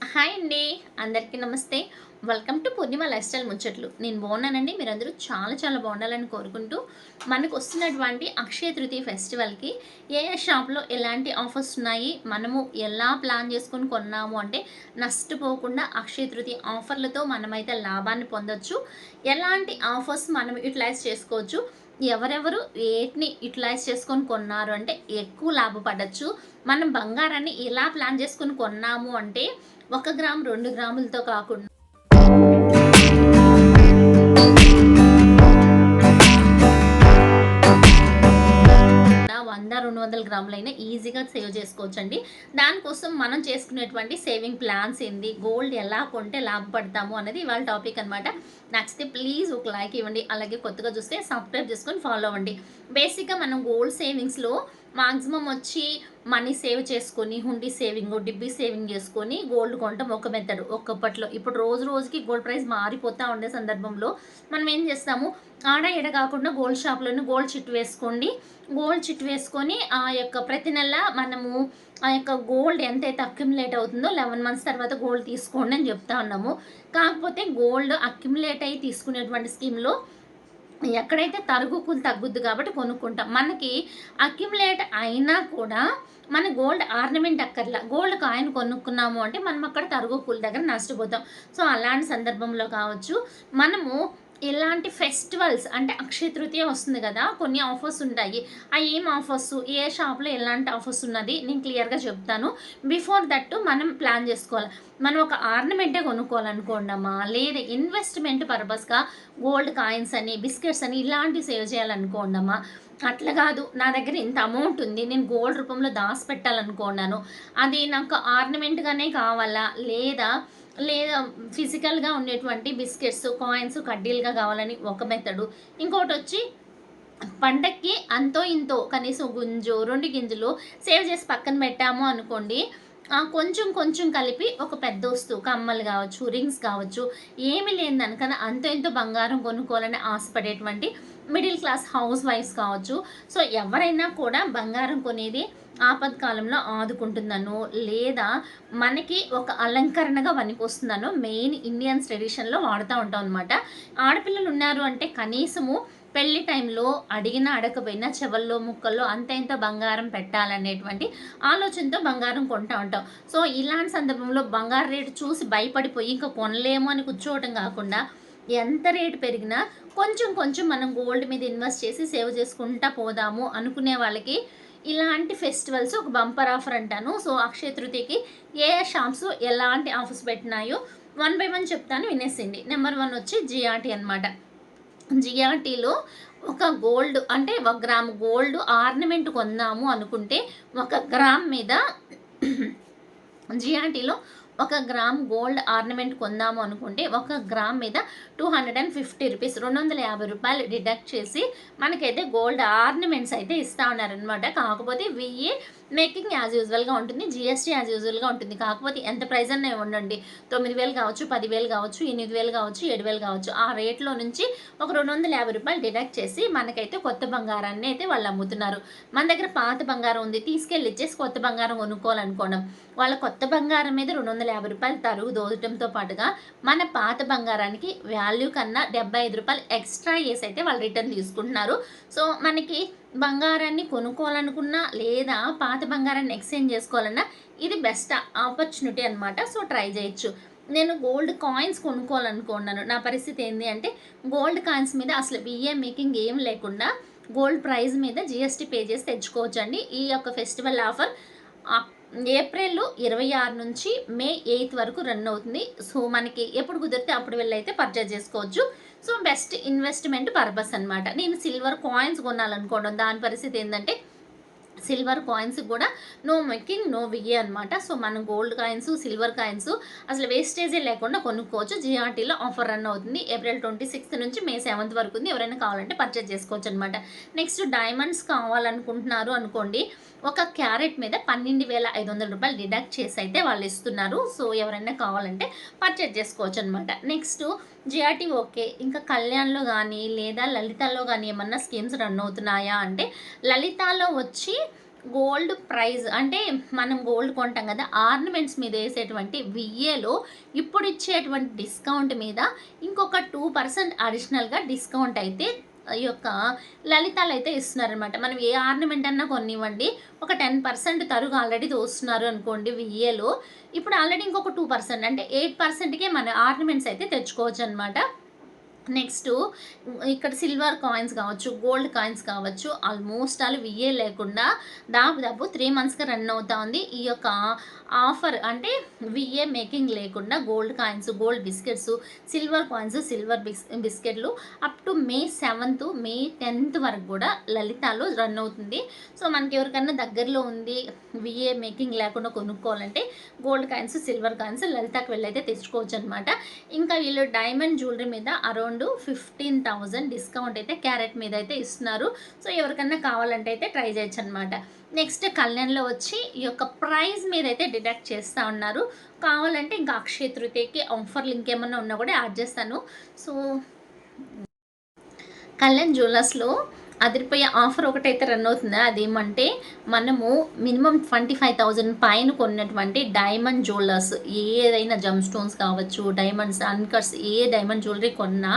Hi అండి అందరికీ నమస్తే. Welcome to Purnima lifestyle ముచ్చట్లు నేను బాగున్నానండి మీరందరూ చాలా చాలా బాగుండాలని కోరుకుంటూ మనకు వస్తున్నటువంటి అక్షయ తృతీయ ఫెస్టివల్కి ఏ ఏ షాప్లో ఎలాంటి ఆఫర్స్ ఉన్నాయి మనము ఎలా ప్లాన్ చేసుకొని కొన్నాము అంటే నష్టపోకుండా అక్షయ తృతీయ ఆఫర్లతో మనమైతే లాభాన్ని పొందొచ్చు. ఎలాంటి ఆఫర్స్ మనం యూటిలైజ్ చేసుకోవచ్చు ఎవరెవరు వేటిని యూటిలైజ్ చేసుకొని కొన్నారు అంటే ఎక్కువ లాభపడచ్చు. మనం బంగారాన్ని ఎలా ప్లాన్ చేసుకొని కొన్నాము అంటే ఒక గ్రామ్ రెండు గ్రాములతో కాకుండా. వంద రెండు వందల గ్రాములైనా ఈజీగా సేవ్ చేసుకోవచ్చండి. దానికోసం మనం చేసుకునేటువంటి సేవింగ్ ప్లాన్స్ ఏంది గోల్డ్ ఎలా కొంటే లాభపడతాము అనేది ఇవాళ టాపిక్ అనమాట నచ్చితే ప్లీజ్ ఒక లైక్ ఇవ్వండి అలాగే కొత్తగా చూస్తే సబ్స్క్రైబ్ చేసుకొని ఫాలో అవ్వండి. బేసిక్గా మనం గోల్డ్ సేవింగ్స్లో మాక్సిమం వచ్చి మనీ సేవ్ చేసుకొని హుండీ సేవింగ్ డిబ్బీ సేవింగ్ చేసుకొని గోల్డ్ కొనటం ఒక మెథడ్ ఒక్కప్పట్లో. ఇప్పుడు రోజు రోజుకి గోల్డ్ ప్రైస్ మారిపోతూ ఉండే సందర్భంలో మనం ఏం చేస్తాము? ఆడ ఎడ కాకుండా గోల్డ్ షాప్లోనే గోల్డ్ చిట్ వేసుకోండి. గోల్డ్ చిట్ వేసుకొని ఆ యొక్క ప్రతి నెల మనము ఆ యొక్క గోల్డ్ ఎంతైతే అక్యుములేట్ అవుతుందో లెవెన్ మంత్స్ తర్వాత గోల్డ్ తీసుకోండి అని చెప్తా ఉన్నాము. కాకపోతే గోల్డ్ అక్యుములేట్ అయ్యి తీసుకునేటువంటి స్కీమ్లో ఎక్కడైతే తరుగుకులు తగ్గుద్ది కాబట్టి కొనుక్కుంటాం. మనకి అక్యుములేట్ అయినా కూడా మన గోల్డ్ ఆర్నమెంట్ అక్కర్లా. గోల్డ్ కాయిన్ కొనుక్కున్నాము అంటే మనం అక్కడ తరుగుకుల దగ్గర నష్టపోతాం. సో అలాంటి సందర్భంలో కావచ్చు. మనము ఎలాంటి ఫెస్టివల్స్ అంటే అక్షయ తృతీయ వస్తుంది కదా కొన్ని ఆఫర్స్ ఉంటాయి. ఆ ఏం ఆఫర్స్? ఏ షాప్లో ఎలాంటి ఆఫర్స్ ఉన్నది? నేను క్లియర్గా చెప్తాను. బిఫోర్ దట్ మనం ప్లాన్ చేసుకోవాలి. మనం ఒక ఆర్నమెంటే కొనుక్కోవాలనుకోండమ్మా లేదా ఇన్వెస్ట్మెంట్ పర్పస్గా గోల్డ్ కాయిన్స్ అని బిస్కెట్స్ అని ఇలాంటివి సేవ్ చేయాలనుకోండమ్మా అట్లా కాదు. నా దగ్గర ఇంత అమౌంట్ ఉంది. నేను గోల్డ్ రూపంలో దాచి పెట్టాలనుకున్నాను అది నాకు ఆర్నమెంట్గానే కావాలా? లేదా లేదా ఫిజికల్గా ఉండేటువంటి బిస్కెట్స్ కాయిన్స్ కడ్డీలుగా కావాలని ఒక మెథడు. ఇంకోటి వచ్చి పండక్కి అంతో ఇంతో కనీసం గుంజు రెండు గింజలు సేవ్ చేసి పక్కన పెట్టాము అనుకోండి కొంచెం కొంచెం కలిపి ఒక పెద్ద వస్తువు కమ్మలు కావచ్చు రింగ్స్ కావచ్చు ఏమి లేని దానికన్నా అంతో ఎంతో బంగారం కొనుక్కోవాలని ఆశపడేటువంటి మిడిల్ క్లాస్ హౌస్ వైఫ్స్ కావచ్చు. సో ఎవరైనా కూడా బంగారం కొనేది ఆపత్కాలంలో ఆదుకుంటుందనో లేదా మనకి ఒక అలంకరణగా వనికొస్తుందనో మెయిన్ ఇండియన్స్ ట్రెడిషన్లో వాడుతూ ఉంటాం అనమాట ఆడపిల్లలు ఉన్నారు అంటే కనీసము పెళ్ళి టైంలో అడిగినా అడగకపోయినా చెవల్లో ముక్కల్లో అంత ఇంత బంగారం పెట్టాలనేటువంటి ఆలోచనతో బంగారం కొంటా ఉంటాం. సో ఇలాంటి సందర్భంలో బంగారు రేటు చూసి భయపడిపోయి ఇంకా కొనలేము అని కూర్చోవటం కాకుండా ఎంత రేటు పెరిగినా కొంచెం కొంచెం మనం గోల్డ్ మీద ఇన్వెస్ట్ చేసి సేవ్ చేసుకుంటా పోదాము అనుకునే వాళ్ళకి ఇలాంటి ఫెస్టివల్స్ ఒక బంపర్ ఆఫర్ అంటాను. సో అక్షయ తృతీయకి ఏ షాప్స్ ఎలాంటి ఆఫర్స్ పెట్టినాయో వన్ బై వన్ చెప్తాను వినేసింది. నెంబర్ వన్ వచ్చి జిఆర్టీ అనమాట జిఆర్టీలో ఒక గోల్డ్ అంటే ఒక గ్రామ్ గోల్డ్ ఆర్నమెంట్ కొందాము అనుకుంటే ఒక గ్రామ్ మీద జిఆర్టీలో ఒక గ్రామ్ గోల్డ్ ఆర్నమెంట్ కొందాము అనుకుంటే ఒక గ్రామ్ మీద two hundred and fifty rupees రెండు వందల యాభై రూపాయలు డిడక్ట్ చేసి మనకైతే గోల్డ్ ఆర్నమెంట్స్ అయితే ఇస్తూ ఉన్నారనమాట కాకపోతే వెయ్యి మేకింగ్ యాజ్ యూజువల్గా ఉంటుంది జిఎస్టీ యాజ్ యూజువల్గా ఉంటుంది. కాకపోతే ఎంత ప్రైస్ అన్న ఉండండి తొమ్మిది వేలు కావచ్చు పదివేలు కావచ్చు ఎనిమిది వేలు కావచ్చు ఏడు వేలు కావచ్చు. ఆ రేట్లో నుంచి ఒక రెండు వందల యాభై రూపాయలు డిడక్ట్ చేసి మనకైతే కొత్త బంగారాన్ని అయితే వాళ్ళు అమ్ముతున్నారు. మన దగ్గర పాత బంగారం ఉంది తీసుకెళ్ళి ఇచ్చేసి కొత్త బంగారం కొనుక్కోవాలనుకోవడం వాళ్ళ కొత్త బంగారం మీద రెండు వందల యాభై రూపాయలు తరుగు దోదటంతో పాటుగా మన పాత బంగారానికి వాల్యూ కన్నా డెబ్బై ఐదు రూపాయలు ఎక్స్ట్రా వేసి అయితే వాళ్ళు రిటర్న్ తీసుకుంటున్నారు. సో మనకి బంగారాన్ని కొనుక్కోవాలనుకున్నా లేదా పాత బంగారాన్ని ఎక్స్చేంజ్ చేసుకోవాలన్నా ఇది బెస్ట్ ఆపర్చునిటీ అనమాట సో ట్రై చేయొచ్చు. నేను గోల్డ్ కాయిన్స్ కొనుక్కోవాలనుకున్నాను. నా పరిస్థితి ఏంటి అంటే గోల్డ్ కాయిన్స్ మీద అసలు బిఏ మేకింగ్ ఏం లేకుండా గోల్డ్ ప్రైస్ మీద జిఎస్టీ పే చేసి తెచ్చుకోవచ్చు అండి ఈ యొక్క ఫెస్టివల్ ఆఫర్ ఏప్రిల్ ఇరవై ఆరు నుంచి మే ఎయిత్ వరకు రన్ అవుతుంది. సో మనకి ఎప్పుడు కుదిరితే అప్పుడు వెళ్ళైతే పర్చేజ్ చేసుకోవచ్చు. సో బెస్ట్ ఇన్వెస్ట్మెంట్ పర్పస్ అనమాట నేను సిల్వర్ కాయిన్స్ కొనాలనుకోవడం. దాని పరిస్థితి ఏంటంటే సిల్వర్ కాయిన్స్ కూడా నో మెకింగ్ నో విగే అనమాట సో మనం గోల్డ్ కాయిన్స్ సిల్వర్ కాయిన్స్ అసలు వేస్టేజే లేకుండా కొనుక్కోవచ్చు. జిఆర్టీలో ఆఫర్ రన్ అవుతుంది. ఏప్రిల్ ట్వంటీ సిక్స్త్ నుంచి మే సెవెంత్ వరకు ఉంది. ఎవరైనా కావాలంటే పర్చేజ్ చేసుకోవచ్చు అనమాట నెక్స్ట్ డైమండ్స్ కావాలనుకుంటున్నారు అనుకోండి ఒక క్యారెట్ మీద పన్నెండు వేల ఐదు వందల రూపాయలు డిడక్ట్ చేసి అయితే వాళ్ళు ఇస్తున్నారు. సో ఎవరైనా కావాలంటే పర్చేజ్ చేసుకోవచ్చు అనమాట నెక్స్ట్ జిఆర్టీ ఓకే. ఇంకా కళ్యాణ్లో కానీ లేదా లలితాలో కానీ ఏమన్నా స్కీమ్స్ రన్ అవుతున్నాయా అంటే లలితాలో వచ్చి గోల్డ్ ప్రైజ్ అంటే మనం గోల్డ్ కొంటాం కదా ఆర్నమెంట్స్ మీద వేసేటువంటి విఏలో ఇప్పుడు ఇచ్చేటువంటి డిస్కౌంట్ మీద ఇంకొక టూ పర్సెంట్ అడిషనల్గా డిస్కౌంట్ అయితే యొక్క లలితాలు అయితే ఇస్తున్నారనమాట మనం ఏ ఆర్నమెంట్ అన్నా కొనివ్వండి. ఒక టెన్ పర్సెంట్ తరుగు ఆల్రెడీ దోస్తున్నారు అనుకోండి విఏలో ఇప్పుడు ఆల్రెడీ ఇంకొక టూ పర్సెంట్ అంటే ఎయిట్ పర్సెంట్కే మన ఆర్నమెంట్స్ అయితే తెచ్చుకోవచ్చు అనమాట నెక్స్ట్ ఇక్కడ సిల్వర్ కాయిన్స్ కావచ్చు గోల్డ్ కాయిన్స్ కావచ్చు ఆల్మోస్ట్ ఆల్ విఏ లేకుండా దాదాపు త్రీ మంత్స్గా రన్ అవుతా ఉంది ఈ యొక్క ఆఫర్ అంటే విఏ మేకింగ్ లేకుండా gold coins gold biscuits silver coins silver bis బిస్కెట్లు up to May seventh May tenth వరకు కూడా లలితాలో రన్ అవుతుంది. సో మనకి ఎవరికన్నా దగ్గరలో ఉంది విఏ మేకింగ్ లేకుండా కొనుక్కోవాలంటే గోల్డ్ కాయిన్స్ సిల్వర్ కాయిన్స్ లలితాకి వెళ్ళైతే తెచ్చుకోవచ్చు అనమాట ఇంకా వీళ్ళు డైమండ్ జ్యువెలరీ మీద అరౌండ్ ఫిఫ్టీన్ థౌజండ్ డిస్కౌంట్ అయితే క్యారెట్ మీద అయితే ఇస్తున్నారు. సో ఎవరికన్నా కావాలంటే అయితే ట్రై చేయొచ్చు అనమాట నెక్స్ట్ కళ్యాణ్లో వచ్చి ఈ యొక్క ప్రైస్ మీద అయితే డిడక్ట్ చేస్తూ ఉన్నారు. కావాలంటే ఇంకా అక్షయ తృతీయకి ఆఫర్లు ఇంకేమన్నా ఉన్నా కూడా యాడ్ చేస్తాను. సో కళ్యాణ్ జ్యువెలర్స్లో అదిరిపోయే ఆఫర్ ఒకటైతే రన్ అవుతుంది? అదేమంటే మనము మినిమం ట్వంటీ ఫైవ్ థౌజండ్ పైన కొన్నటువంటి డైమండ్ జ్యువెలర్స్ ఏదైనా జమ్ స్టోన్స్ కావచ్చు డైమండ్స్ అన్కర్స్ ఏ డైమండ్ జ్యువెలరీ కొన్నా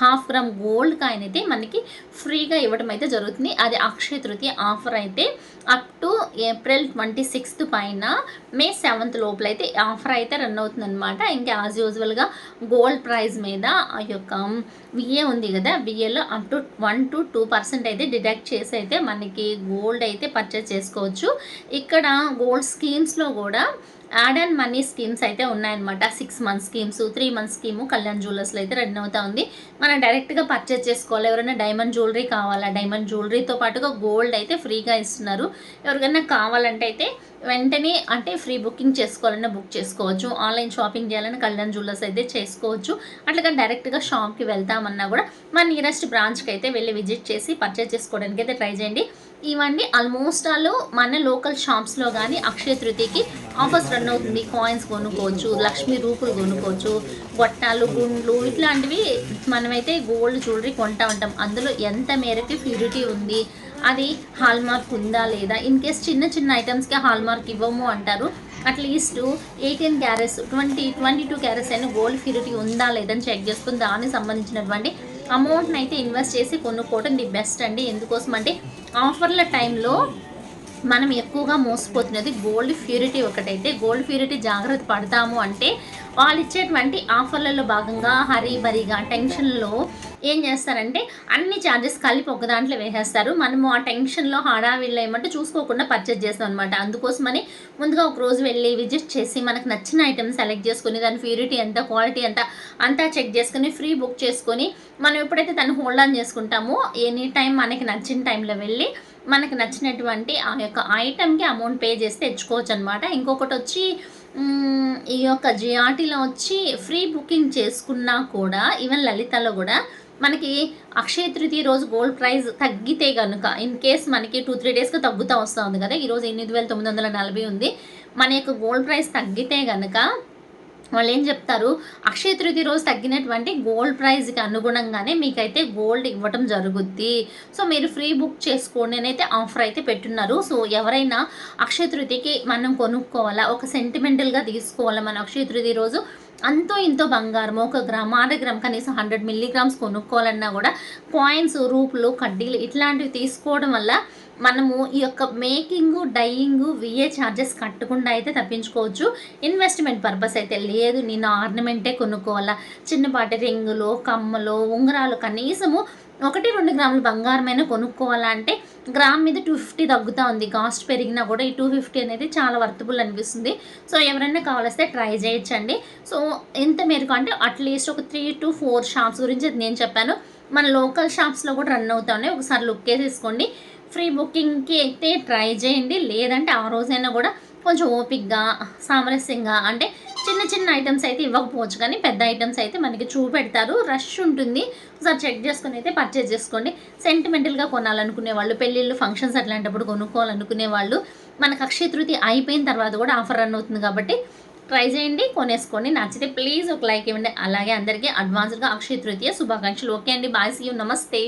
హాఫ్ గ్రామ్ గోల్డ్ కాయిన్ అయితే మనకి ఫ్రీగా ఇవ్వడం అయితే జరుగుతుంది. అది అక్షయ తృతీయ ఆఫర్ అయితే up to April twenty sixth పైన మే సెవెంత్ లోపల అయితే ఆఫర్ అయితే రన్ అవుతుంది అనమాట ఇంకా యాజ్ యూజువల్గా గోల్డ్ ప్రైస్ మీద ఆ యొక్క విఏ ఉంది కదా? విఏలో up to one to two percent అయితే డిడక్ట్ చేసి అయితే మనకి గోల్డ్ అయితే పర్చేస్ చేసుకోవచ్చు. ఇక్కడ గోల్డ్ స్కీమ్స్లో కూడా యాడ్ అండ్ మనీ స్కీమ్స్ అయితే ఉన్నాయన్నమాట. Six months schemes three months scheme Kalyan జ్యువెలర్స్లో అయితే రన్ అవుతా ఉంది. మనం డైరెక్ట్గా పర్చేజ్ చేసుకోవాలి. ఎవరైనా డైమండ్ జ్యువెలరీ కావాలా? డైమండ్ జ్యువెలరీతో పాటుగా గోల్డ్ అయితే ఫ్రీగా ఇస్తున్నారు. ఎవరికైనా కావాలంటే అయితే వెంటనే అంటే ఫ్రీ బుకింగ్ చేసుకోవాలన్నా బుక్ చేసుకోవచ్చు. ఆన్లైన్ షాపింగ్ చేయాలని కళ్యాణ్ జ్యువెలర్స్ అయితే చేసుకోవచ్చు. అట్లాగా డైరెక్ట్గా షాప్కి వెళ్తామన్నా కూడా మన నియరెస్ట్ బ్రాంచ్కి అయితే వెళ్ళి విజిట్ చేసి పర్చేజ్ చేసుకోవడానికి అయితే ట్రై చేయండి. ఇవన్నీ ఆల్మోస్ట్ ఆల్ మన లోకల్ షాప్స్లో కానీ అక్షయ తృతీయకి ఆఫర్స్ రన్ అవుతుంది. కాయిన్స్ కొనుక్కోవచ్చు లక్ష్మీ రూపులు కొనుక్కోవచ్చు గొట్టాలు గుండ్లు ఇట్లాంటివి మనమైతే గోల్డ్ జ్యువెలరీ కొంటా ఉంటాం. అందులో ఎంత మేరకు ప్యూరిటీ ఉంది? అది హాల్మార్క్ ఉందా లేదా? ఇన్ కేస్ చిన్న చిన్న ఐటమ్స్కి హాల్మార్క్ ఇవ్వము అంటారు. At least eighteen carats twenty twenty two carats అయినా గోల్డ్ ప్యూరిటీ ఉందా లేదని చెక్ చేసుకుని దానికి సంబంధించినటువంటి అమౌంట్ని అయితే ఇన్వెస్ట్ చేసి కొనుక్కోవడం ది బెస్ట్ అండి. ఎందుకోసం అంటే ఆఫర్ల టైంలో మనం ఎక్కువగా మోసపోతున్నది గోల్డ్ ప్యూరిటీ ఒకటైతే గోల్డ్ ప్యూరిటీ జాగ్రత్త పడతాము అంటే వాళ్ళు ఇచ్చేటువంటి ఆఫర్లలో భాగంగా హరీ బరీగా టెన్షన్లో ఏం చేస్తారంటే అన్ని ఛార్జెస్ కలిపి ఒక దాంట్లో వేసేస్తారు. మనము ఆ టెన్షన్లో హడావిల్లో ఏమంటే చూసుకోకుండా పర్చేజ్ చేస్తాం అనమాట అందుకోసమని ముందుగా ఒక రోజు వెళ్ళి విజిట్ చేసి మనకు నచ్చిన ఐటమ్ సెలెక్ట్ చేసుకుని దాని ప్యూరిటీ ఎంత క్వాలిటీ ఎంత అంతా చెక్ చేసుకుని ఫ్రీ బుక్ చేసుకొని మనం ఎప్పుడైతే దాన్ని హోల్డ్ ఆన్ చేసుకుంటామో ఎనీ టైం మనకి నచ్చిన టైంలో వెళ్ళి మనకు నచ్చినటువంటి ఆ యొక్క ఐటెంకి అమౌంట్ పే చేసి తెచ్చుకోవచ్చు అనమాట ఇంకొకటి వచ్చి ఈ యొక్క జిఆర్టీలో వచ్చి ఫ్రీ బుకింగ్ చేసుకున్నా కూడా ఈవెన్ లలితలో కూడా మనకి అక్షయ తృతీయ రోజు గోల్డ్ ప్రైస్ తగ్గితే కనుక ఇన్ కేస్ మనకి టూ త్రీ డేస్కి తగ్గుతూ వస్తుంది కదా ఈరోజు ఎనిమిది వేల తొమ్మిది వందల నలభై ఉంది. మన యొక్క గోల్డ్ ప్రైస్ తగ్గితే కనుక వాళ్ళు ఏం చెప్తారు? అక్షయ తృతీయ రోజు తగ్గినటువంటి గోల్డ్ ప్రైస్కి అనుగుణంగానే మీకైతే గోల్డ్ ఇవ్వటం జరుగుద్ది. సో మీరు ఫ్రీ బుక్ చేసుకోండి నేనైతే ఆఫర్ అయితే పెట్టున్నారు. సో ఎవరైనా అక్షయ తృతీయకి మనం కొనుక్కోవాలా? ఒక సెంటిమెంటల్గా తీసుకోవాలా మన అక్షయ తృతీయ రోజు? అంతో ఇంతో బంగారం ఒక గ్రామ్ అర గ్రామ్ కనీసం హండ్రెడ్ మిల్లీగ్రామ్స్ కొనుక్కోవాలన్నా కూడా కాయిన్స్ రూపులు కడ్డీలు ఇట్లాంటివి తీసుకోవడం వల్ల మనము ఈ యొక్క మేకింగ్ డైయింగ్ విఏ ఛార్జెస్ కట్టకుండా అయితే తప్పించుకోవచ్చు. ఇన్వెస్ట్మెంట్ పర్పస్ అయితే లేదు. నేను ఆర్నమెంటే కొనుక్కోవాలా? చిన్నపాటి రింగులు కమ్మలు ఉంగరాలు కనీసము ఒకటి రెండు గ్రాములు బంగారమైనా కొనుక్కోవాలా అంటే గ్రామ్ మీద టూ ఫిఫ్టీ తగ్గుతూ ఉంది. కాస్ట్ పెరిగినా కూడా ఈ టూ ఫిఫ్టీ అనేది చాలా వర్తబుల్ అనిపిస్తుంది. సో ఎవరైనా కావాలిస్తే ట్రై చేయొచ్చండి. సో ఎంత మేరకు అంటే అట్లీస్ట్ ఒక త్రీ టు ఫోర్ షాప్స్ గురించి నేను చెప్పాను. మన లోకల్ షాప్స్లో కూడా రన్ అవుతా ఉన్నాయి. ఒకసారి లుక్ వేసేసుకోండి ఫ్రీ బుకింగ్కి అయితే ట్రై చేయండి. లేదంటే ఆ రోజైనా కూడా కొంచెం ఓపిక్గా సామరస్యంగా అంటే చిన్న చిన్న ఐటమ్స్ అయితే ఇవ్వకపోవచ్చు కానీ పెద్ద ఐటమ్స్ అయితే మనకి చూపెడతారు. రష్ ఉంటుంది. ఒకసారి చెక్ చేసుకుని అయితే పర్చేజ్ చేసుకోండి. సెంటిమెంటల్గా కొనాలనుకునే వాళ్ళు పెళ్ళిళ్ళు ఫంక్షన్స్ అట్లాంటప్పుడు కొనుక్కోవాలనుకునే వాళ్ళు మనకు అక్షయ తృతి అయిపోయిన తర్వాత కూడా ఆఫర్ రన్ అవుతుంది కాబట్టి ట్రై చేయండి కొనేసుకోండి. నచ్చితే ప్లీజ్ ఒక లైక్ ఇవ్వండి. అలాగే అందరికీ అడ్వాన్స్డ్గా అక్షయ తృతీయ శుభాకాంక్షలు. ఓకే అండి. బాయ్. See you. నమస్తే.